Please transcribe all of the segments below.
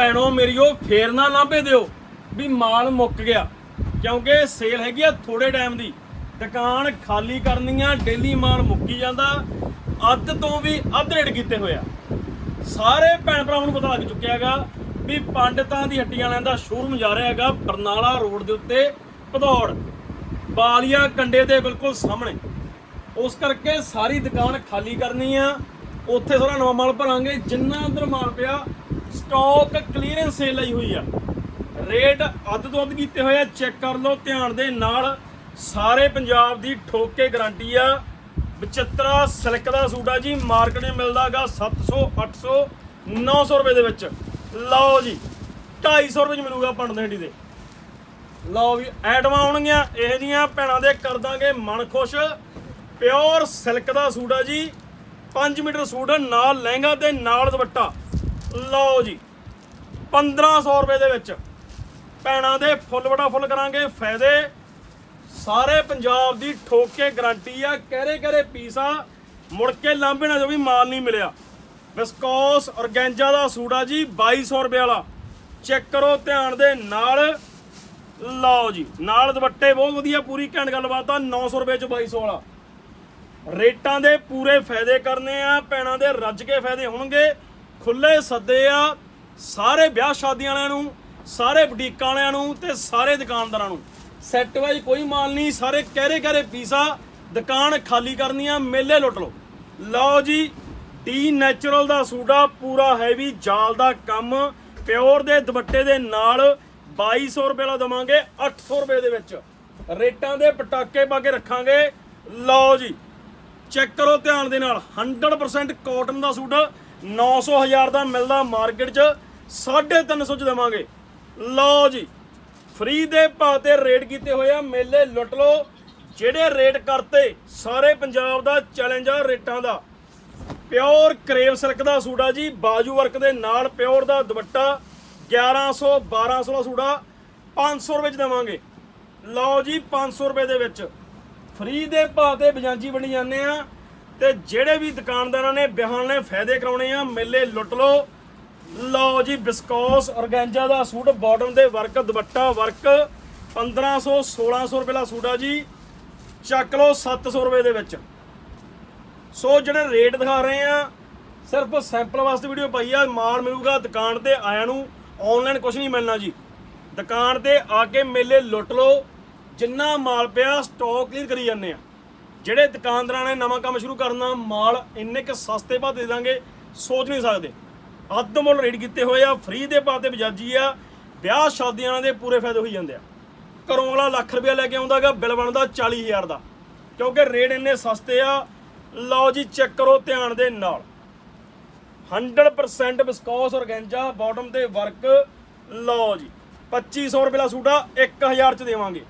ਭੈਣੋ ਮੇਰੀਓ ਫੇਰ ਨਾ ਲਾਂਭੇ ਦਿਓ ਵੀ ਮਾਲ ਮੁੱਕ ਗਿਆ। ਕਿਉਂਕਿ ਸੇਲ ਹੈਗੀ ਆ ਥੋੜੇ ਟਾਈਮ ਦੀ। ਦੁਕਾਨ ਖਾਲੀ ਕਰਨੀ ਆ ਡੇਲੀ ਮਾਲ ਮੁੱਕੀ ਜਾਂਦਾ। ਅੱਧ ਤੋਂ ਵੀ ਅੱਧ ਰੇਟ ਕੀਤੇ ਹੋਇਆ ਸਾਰੇ ਭੈਣ ਭਰਾਵਾਂ ਨੂੰ ਪਤਾ ਲੱਗ ਚੁੱਕਿਆ ਹੈਗਾ ਵੀ ਪੰਡਤਾਂ ਦੀ ਹੱਟੀਆਂ ਵਾਲਿਆਂ ਦਾ ਸ਼ੋਰੂਮ ਜਾ ਰਿਹਾ ਹੈਗਾ ਬਰਨਾਲਾ ਰੋਡ ਦੇ ਉੱਤੇ ਭਦੌੜ। ਬਾਲੀਆ ਕੰਡੇ ਦੇ ਬਿਲਕੁਲ ਸਾਹਮਣੇ। ਉਸ ਕਰਕੇ ਸਾਰੀ ਦੁਕਾਨ ਖਾਲੀ ਕਰਨੀ ਆ। ਉੱਥੇ ਸਾਰਾ ਨਵਾਂ ਮਾਲ ਭਰਾਂਗੇ। ਜਿੰਨਾ ਅੰਦਰ ਮਾਲ ਪਿਆ ਸਟਾਕ ਕਲੀਅਰੈਂਸ ਸੇਲ ਲਈ ਹੋਈ ਆ। ਰੇਟ ਅੱਧ ਤੋਂ ਅੱਧ ਕੀਤੇ ਹੋਏ ਆ। ਚੈੱਕ ਕਰ ਲਓ ਧਿਆਨ ਦੇ ਨਾਲ। ਸਾਰੇ ਪੰਜਾਬ ਦੀ ਠੋਕੇ ਕੇ ਗਾਰੰਟੀ ਆ। 75 ਸਿਲਕ ਦਾ ਸੂਟ ਆ ਜੀ। ਮਾਰਕੀਟ 'ਚ ਮਿਲਦਾਗਾ 700 800 900 ਰੁਪਏ ਦੇ ਵਿੱਚ। ਲਓ ਜੀ 250 ਰੁਪਏ 'ਚ ਮਿਲੂਗਾ ਪੰਡ ਦੇ ਦੇ। ਲਓ ਵੀ, ਐਟਮਾਂ ਆਉਣਗੀਆਂ। ਇਹ ਜੀਆਂ ਭੈਣਾਂ ਦੇ ਕਰ ਦਾਂਗੇ ਮਨ ਖੁਸ਼। ਪਿਓਰ ਸਿਲਕ ਦਾ ਸੂਟ ਆ ਜੀ। 5 ਮੀਟਰ ਸੂਟ, ਨਾਲ ਲਹਿੰਗਾ ਤੇ ਨਾਲ ਦੁਪੱਟਾ। ਲਓ ਜੀ 1500 ਰੁਪਏ ਦੇ ਵਿੱਚ ਭੈਣਾਂ ਦੇ ਫੁੱਲ ਵਟਾ ਫੁੱਲ ਕਰਾਂਗੇ, ਫਾਇਦੇ। ਸਾਰੇ ਪੰਜਾਬ ਦੀ ਠੋਕ ਕੇ ਗਾਰੰਟੀ ਆ ਕਹਿਰੇ ਕਹਿਰੇ ਪੀਸ ਆ, ਮੁੜ ਕੇ ਲਾਂਭੇ ਨਾ ਜੋ ਵੀ ਮਾਲ ਨਹੀਂ ਮਿਲਿਆ। ਵਿਸਕੋਸ ਔਰਗੈਂਜਾ ਦਾ ਸੂਟ ਆ ਜੀ 2200 ਰੁਪਏ ਵਾਲਾ। ਚੈੱਕ ਕਰੋ ਧਿਆਨ ਦੇ ਨਾਲ। ਲਓ ਜੀ, ਨਾਲ ਦੁਪੱਟੇ ਬਹੁਤ ਵਧੀਆ, ਪੂਰੀ ਘੈਂਟ ਗੱਲਬਾਤ ਆ 900 ਰੁਪਏ ਚ 2200 ਵਾਲਾ। ਰੇਟਾਂ ਦੇ ਪੂਰੇ ਫਾਇਦੇ ਕਰਨੇ ਆ, ਭੈਣਾਂ ਦੇ ਰੱਜ ਕੇ ਫਾਇਦੇ ਹੋਣਗੇ। ਖੁੱਲੇ ਸੱਦੇ ਆ, ਸਾਰੇ ਵਿਆਹ ਸ਼ਾਦੀਆਂ ਵਾਲਿਆਂ ਨੂੰ, ਸਾਰੇ ਬੁਟੀਕਾਂ ਵਾਲਿਆਂ ਨੂੰ ਤੇ ਸਾਰੇ ਦੁਕਾਨਦਾਰਾਂ ਨੂੰ। ਸੈੱਟ ਵਾਈਜ਼ ਕੋਈ ਮਾਲ ਨਹੀਂ, ਸਾਰੇ ਕਹਿਰੇ ਕਹਿਰੇ ਪੀਸਾ ਦੁਕਾਨ ਖਾਲੀ ਕਰਨੀ ਆ, ਮੇਲੇ ਲੁੱਟ ਲਓ। ਲਓ ਜੀ, ਟੀ ਨੈਚੁਰਲ ਦਾ ਸੂਡਾ ਪੂਰਾ ਹੈਵੀ ਜਾਲ ਦਾ ਕੰਮ, ਪਿਓਰ ਦੇ ਦੁਪੱਟੇ ਦੇ ਨਾਲ 2200 ਰੁਪਏ ਦਾ ਦਵਾਂਗੇ 800 ਰੁਪਏ ਦੇ ਵਿੱਚ। ਰੇਟਾਂ ਦੇ ਪਟਾਕੇ ਪਾ ਕੇ ਰੱਖਾਂਗੇ। ਲਓ ਜੀ, ਚੈੱਕ ਕਰੋ ਧਿਆਨ ਦੇ ਨਾਲ 100% ਕਾਟਨ ਦਾ ਸੂਟ 900 ਹਜ਼ਾਰ ਦਾ ਮਿਲਦਾ ਮਾਰਕੀਟ 'ਚ 350 ਚ ਦੇਵਾਂਗੇ। ਲਓ ਜੀ, ਫ੍ਰੀ ਦੇ ਭਾਅ ਤੇ ਰੇਟ ਕੀਤੇ ਹੋਏ ਆ ਮੇਲੇ ਲੁੱਟ ਲਓ। ਜਿਹੜੇ ਰੇਟ ਕਰਤੇ, ਸਾਰੇ ਪੰਜਾਬ ਦਾ ਚੈਲੰਜ ਆ ਰੇਟਾਂ ਦਾ। ਪਿਓਰ ਕਰੇਵ ਸਿਲਕ ਦਾ ਸੂਟ ਜੀ, ਬਾਜੂ ਵਰਕ ਦੇ ਨਾਲ ਪਿਓਰ ਦਾ ਦੁਪੱਟਾ 1100 1200 ਦਾ ਸੂਟ ਆ 500 ਰੁਪਏ ਚ ਦੇਵਾਂਗੇ। ਲਓ ਜੀ 500 ਰੁਪਏ ਦੇ ਵਿੱਚ। ਫ੍ਰੀ ਦੇ ਭਾਅ ਤੇ ਬਜਾਂਜੀ ਬਣੀ ਜਾਂਦੇ ਆ। ਤੇ ਜਿਹੜੇ ਵੀ ਦੁਕਾਨਦਾਰਾਂ ਨੇ ਵਿਆਹਾਂ ਨੇ ਫਾਇਦੇ ਕਰਾਉਣੇ ਆ, ਮੇਲੇ ਲੁੱਟ ਲਓ। ਲਓ ਜੀ, ਬਿਸਕੋਸ ਔਰਗੈਂਜਾ ਦਾ ਸੂਟ, ਬਾਟਮ ਦੇ ਵਰਕ, ਦੁਪੱਟਾ ਵਰਕ 1500 1600 ਰੁਪਏ ਦਾ ਸੂਟ ਆ ਜੀ। ਚੱਕ ਲਓ 700 ਰੁਪਏ ਦੇ ਵਿੱਚ। ਸੋ ਜਿਹੜੇ ਰੇਟ ਦਿਖਾ ਰਹੇ ਆ, ਸਿਰਫ ਸੈਂਪਲ ਵਾਸਤੇ ਵੀਡੀਓ ਪਾਈ ਆ, ਮਾਲ ਮਿਲੂਗਾ ਦੁਕਾਨ ਤੇ ਆਇਆ ਨੂੰ ਆਨਲਾਈਨ ਕੁਝ ਨਹੀਂ ਮਿਲਣਾ ਜੀ। ਦੁਕਾਨ ਤੇ ਆ ਕੇ ਮੇਲੇ ਲੁੱਟ ਲਓ, ਜਿੰਨਾ ਮਾਲ ਪਿਆ ਸਟਾਕ ਕਲੀਅਰ ਕਰੀ ਜਾਂਦੇ ਆ। ਜਿਹੜੇ ਦੁਕਾਨਦਾਰਾਂ ਨੇ ਨਵਾਂ ਕੰਮ ਸ਼ੁਰੂ ਕਰਨਾ, ਮਾਲ ਇੰਨੇ ਕਿ ਸਸਤੇ ਭਾਅ ਦੇ ਦਾਂਗੇ, ਸੋਚ ਨਹੀਂ ਸਕਦੇ। ਅੱਧ ਮੁੱਲ ਰੇਟ ਕੀਤੇ ਹੋਏ ਆ, ਫ੍ਰੀ ਦੇ ਭਾਅ ਤੇ ਬਜਾਜੀ ਆ, ਵਿਆਹ ਸ਼ਾਦੀਆਂ ਦੇ ਪੂਰੇ ਫਾਇਦੇ ਹੋਈ ਜਾਂਦੇ ਆ। ਘਰੋਂ ਵਾਲਾ ਲੱਖ ਰੁਪਇਆ ਲੈ ਕੇ ਆਉਂਦਾਗਾ ਬਿੱਲ ਬਣਦਾ 40000 ਦਾ। ਕਿਉਂਕਿ ਰੇਟ ਇੰਨੇ ਸਸਤੇ ਆ, ਲਓ ਜੀ, ਚੈੱਕ ਕਰੋ ਧਿਆਨ ਦੇ ਨਾਲ। 100% ਵਿਸਕੋਸ ਔਰਗੈਂਜਾ, ਬਾਟਮ ਤੇ ਵਰਕ, ਲਓ ਜੀ 2500 ਰੁਪਏ ਦਾ ਸੂਟ ਆ 1000 ਚ ਦੇਵਾਂਗੇ।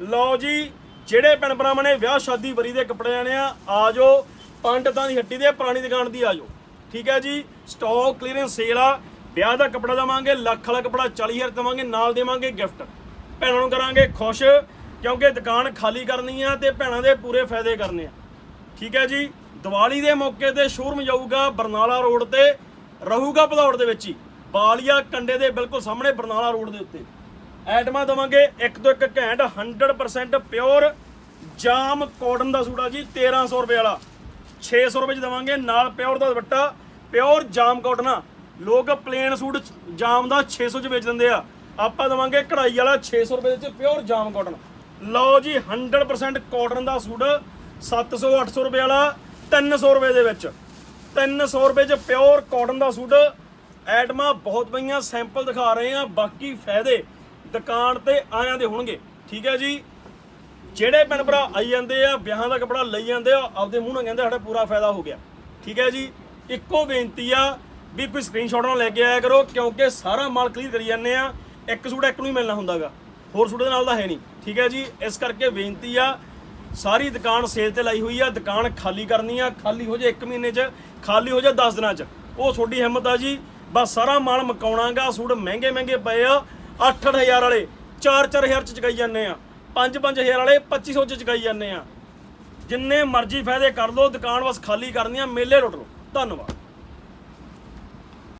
ਲਓ ਜੀ ਜਿਹੜੇ ਭੈਣ ਭਰਾਵਾਂ ਨੇ ਵਿਆਹ ਸ਼ਾਦੀ ਵਰੀ ਦੇ ਕੱਪੜੇ ਲੈਣੇ ਆ ਆ ਜਾਓ। ਪੰਡਤਾਂ ਦੀ ਹੱਟੀ ਦੇ, ਪੁਰਾਣੀ ਦੁਕਾਨ ਦੀ ਆ ਜਾਓ। ਠੀਕ ਹੈ ਜੀ? ਸਟਾਕ ਕਲੀਅਰੈਂਸ ਸੇਲ ਆ। ਵਿਆਹ ਦਾ ਕੱਪੜਾ ਦਵਾਂਗੇ, ਲੱਖ ਵਾਲਾ ਕੱਪੜਾ 40000 ਦੇਵਾਂਗੇ, ਨਾਲ ਦੇਵਾਂਗੇ ਗਿਫਟ ਭੈਣਾਂ ਨੂੰ ਕਰਾਂਗੇ ਖੁਸ਼, ਕਿਉਂਕਿ ਦੁਕਾਨ ਖਾਲੀ ਕਰਨੀ ਆ ਤੇ ਭੈਣਾਂ ਦੇ ਪੂਰੇ ਫਾਇਦੇ ਕਰਨੇ ਆ। ਠੀਕ ਹੈ ਜੀ? ਦੀਵਾਲੀ ਦੇ ਮੌਕੇ ਤੇ ਸ਼ੋਰੂਮ ਜਾਊਗਾ ਬਰਨਾਲਾ ਰੋਡ ਤੇ, ਰਹੂਗਾ ਭਦੌੜ ਦੇ ਵਿੱਚ ਹੀ। ਬਾਲੀਆ ਕੰਡੇ ਦੇ ਬਿਲਕੁਲ ਸਾਹਮਣੇ ਬਰਨਾਲਾ ਰੋਡ ਦੇ ਉੱਤੇ। ਐਟਮਾਂ ਦਵਾਂਗੇ, ਇੱਕ ਤੋਂ ਇੱਕ ਘੈਂਟ 100% ਪਿਓਰ ਜਾਮ ਕਾਟਨ ਦਾ ਸੂਟ ਆ ਜੀ 1300 ਰੁਪਏ ਵਾਲਾ। 600 ਰੁਪਏ ਚ ਦਵਾਂਗੇ, ਨਾਲ ਪਿਓਰ ਦਾ ਦੁਪੱਟਾ ਪਿਓਰ ਜਾਮ ਕਾਟਨ ਆ। ਲੋਕ ਪਲੇਨ ਸੂਟ ਜਾਮ ਦਾ 600 ਚ ਵੇਚ ਦਿੰਦੇ ਆ। ਆਪਾਂ ਦਵਾਂਗੇ ਕਢਾਈ ਵਾਲਾ 600 ਰੁਪਏ ਵਿੱਚ ਪਿਓਰ ਜਾਮ ਕਾਟਨ ਲਓ ਜੀ 100% ਕਾਟਨ ਦਾ ਸੂਟ 700 800 ਰੁਪਏ ਵਾਲਾ 300 ਰੁਪਏ ਦੇ ਵਿੱਚ। 300 ਰੁਪਏ ਚ ਪਿਓਰ ਕਾਟਨ ਦਾ ਸੂਟ, ਐਟਮਾਂ ਬਹੁਤ ਪਈਆਂ ਸੈਂਪਲ ਦਿਖਾ ਰਹੇ ਆ ਬਾਕੀ ਫਾਇਦੇ। ਦੁਕਾਨ ਤੇ ਆਇਆਂ ਦੇ ਹੋਣਗੇ। ਠੀਕ ਹੈ ਜੀ? ਜਿਹੜੇ ਭੈਣ ਭਰਾ ਆਈ ਜਾਂਦੇ ਆ, ਵਿਆਹਾਂ ਦਾ ਕੱਪੜਾ ਲਈ ਜਾਂਦੇ ਆ, ਆਪਦੇ ਮੂੰਹ ਨਾਲ ਕਹਿੰਦੇ ਸਾਡਾ ਪੂਰਾ ਫਾਇਦਾ ਹੋ ਗਿਆ। ਠੀਕ ਹੈ ਜੀ? ਇੱਕੋ ਬੇਨਤੀ ਆ ਵੀ ਕੋਈ ਸਕਰੀਨਸ਼ਾਟ ਨਾਲ ਲੈ ਕੇ ਆਇਆ ਕਰੋ, ਕਿਉਂਕਿ ਸਾਰਾ ਮਾਲ ਕਲੀਅਰ ਕਰੀ ਜਾਂਦੇ ਆ, ਇੱਕ ਸੂਟ ਇੱਕ ਨੂੰ ਹੀ ਮਿਲਣਾ ਹੁੰਦਾਗਾ। ਹੋਰ ਸੂਟ ਦੇ ਨਾਲ ਦਾ ਹੈ ਨਹੀਂ। ਠੀਕ ਹੈ ਜੀ? ਇਸ ਕਰਕੇ ਬੇਨਤੀ ਆ, ਸਾਰੀ ਦੁਕਾਨ ਸੇਲ ਤੇ ਲਾਈ ਹੋਈ ਆ, ਦੁਕਾਨ ਖਾਲੀ ਕਰਨੀ ਆ, ਖਾਲੀ ਹੋ ਜਾ 1 ਮਹੀਨੇ 'ਚ, ਖਾਲੀ ਹੋ ਜਾ 10 ਦਿਨਾਂ 'ਚ। ਉਹ ਤੁਹਾਡੀ ਹਿੰਮਤ ਆ ਜੀ। ਬਸ ਸਾਰਾ ਮਾਲ ਮਕਾਉਣਾਗਾ ਸੂਟ ਮਹਿੰਗੇ ਮਹਿੰਗੇ ਪਏ ਆ 8-8000 ਵਾਲੇ 4-4000 ਚ ਚਕਾਈ ਜਾਂਦੇ ਆ। 5-5000 ਵਾਲੇ 2500 ਚ ਚਕਾਈ ਜਾਂਦੇ ਆ। ਜਿੰਨੇ ਮਰਜ਼ੀ ਫਾਇਦੇ ਕਰ ਲਓ, ਦੁਕਾਨ ਬਸ ਖਾਲੀ ਕਰਨੀ ਆ, ਮੇਲੇ ਲੁੱਟ ਲਓ। ਧੰਨਵਾਦ।